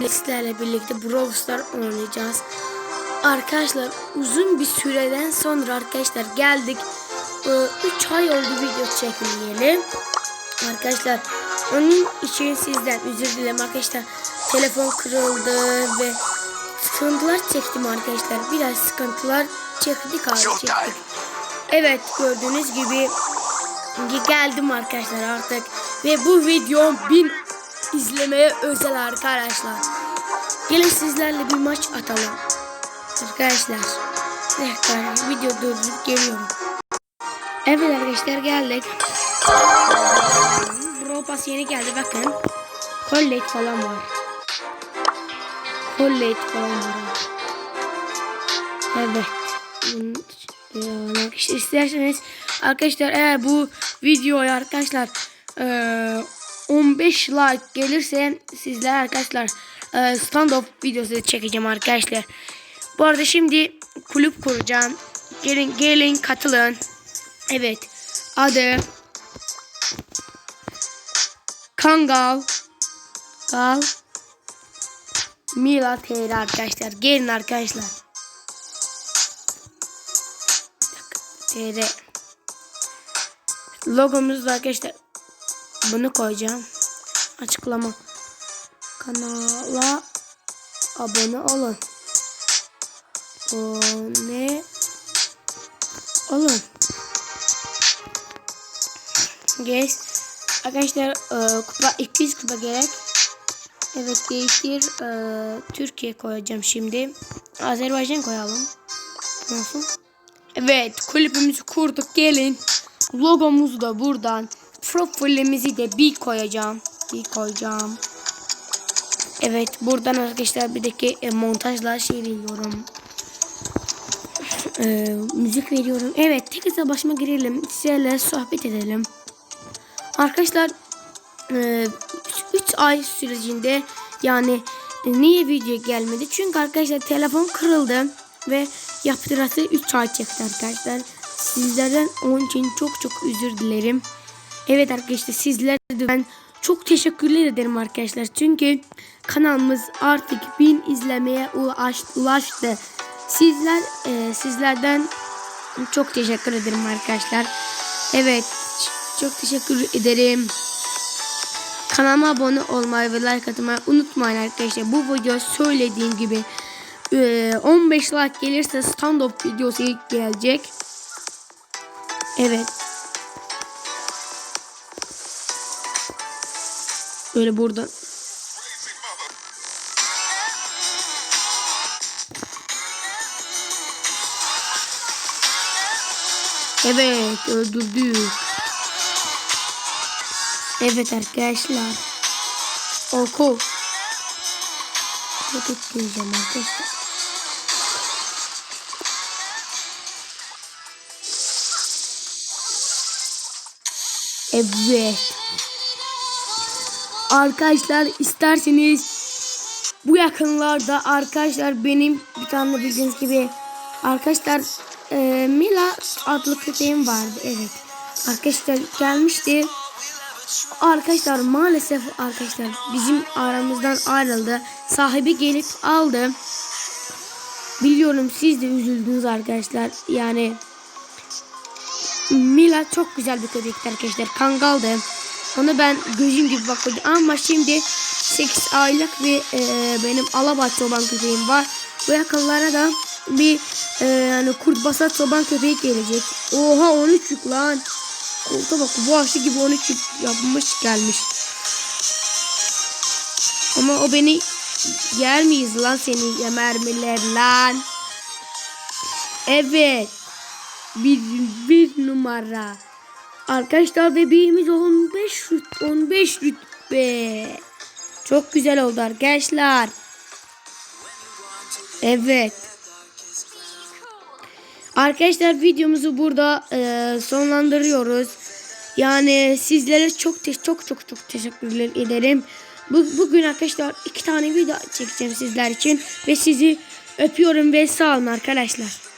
Sizlerle birlikte Brawl Stars oynayacağız. Arkadaşlar uzun bir süreden sonra arkadaşlar geldik. 3 ay oldu video çekmeyeli. Arkadaşlar onun için sizden özür dilerim arkadaşlar. Telefon kırıldı ve sıkıntılar çektim arkadaşlar. Biraz sıkıntılar çektik abi çektik. Evet gördüğünüz gibi geldim arkadaşlar artık. Ve bu video 1000 izlemeye özel arkadaşlar. Gelin sizlerle bir maç atalım. Arkadaşlar. Bir dakika video durdurup geliyorum. Evet arkadaşlar geldik. Pass yeni geldi bakın. Collate falan var. Collate falan var. Evet. Yani arkadaşlar isterseniz arkadaşlar eğer bu videoya arkadaşlar eee 15 like gelirse sizler arkadaşlar eee, stand-up videosu çekeceğim arkadaşlar. Bu arada şimdi kulüp kuracağım. Gelin gelin katılın. Evet. Adı Kangal Gal Mila TR arkadaşlar. Gelin arkadaşlar. TR Logomuz da arkadaşlar bunu koyacağım. Açıklama. Kanala abone olun. Abone olun. Guys. Arkadaşlar e, kupa 200 kupa gerek. Evet değiştir. E, Türkiye koyacağım şimdi. Azerbaycan koyalım. Nasıl? Evet kulübümüzü kurduk gelin. Logomuzu da buradan. Profilimizi de bir koyacağım. Bir koyacağım. Evet buradan arkadaşlar bir dakika e, montajla şey veriyorum. E, müzik veriyorum. Evet tek hesap başıma girelim. Sizlerle sohbet edelim. Arkadaşlar 3 ay sürecinde yani e, niye video gelmedi? Çünkü arkadaşlar telefon kırıldı ve yaptırası 3 ay çekti arkadaşlar. Sizlerden onun için çok çok özür dilerim. Evet arkadaşlar sizlere de ben çok teşekkürler ederim arkadaşlar. Çünkü kanalımız artık 1000 izlemeye ulaş- ulaştı. Sizler e, sizlerden çok teşekkür ederim arkadaşlar. Evet çok teşekkür ederim. Kanalıma abone olmayı ve like atmayı unutmayın arkadaşlar. Bu video söylediğim gibi e, 15 like gelirse stand-up videosu gelecek. Evet. Böyle buradan. Evet öldürdük. Evet arkadaşlar. Oku. Hareket diyeceğim arkadaşlar. Evet. Arkadaşlar isterseniz bu yakınlarda arkadaşlar benim bir tane bildiğiniz gibi arkadaşlar e, Mila adlı köpeğim vardı evet. Arkadaşlar gelmişti. Arkadaşlar maalesef arkadaşlar bizim aramızdan ayrıldı. Sahibi gelip aldı. Biliyorum siz de üzüldünüz arkadaşlar. Yani Mila çok güzel bir köpekti arkadaşlar. Kangaldı. Ona ben gözüm gibi bakıyordum. Ama şimdi 8 aylık bir e, benim alabaş çoban köpeğim var. Bu yakınlara da bir e, yani kurt basar çoban köpeği gelecek. Oha 13 yük lan. Koltuğa bak bu aşı gibi 13 yük yapmış gelmiş. Ama o beni yer miyiz lan seni ya mermiler lan. Evet. Bir, bir numara. Arkadaşlar bebeğimiz 15 rüt 15 rütbe. Çok güzel oldu arkadaşlar. Evet. Arkadaşlar videomuzu burada e, sonlandırıyoruz. Yani sizlere çok te- çok çok çok teşekkürler ederim. Bu, bugün arkadaşlar iki tane video çekeceğim sizler için ve sizi öpüyorum ve sağ olun arkadaşlar.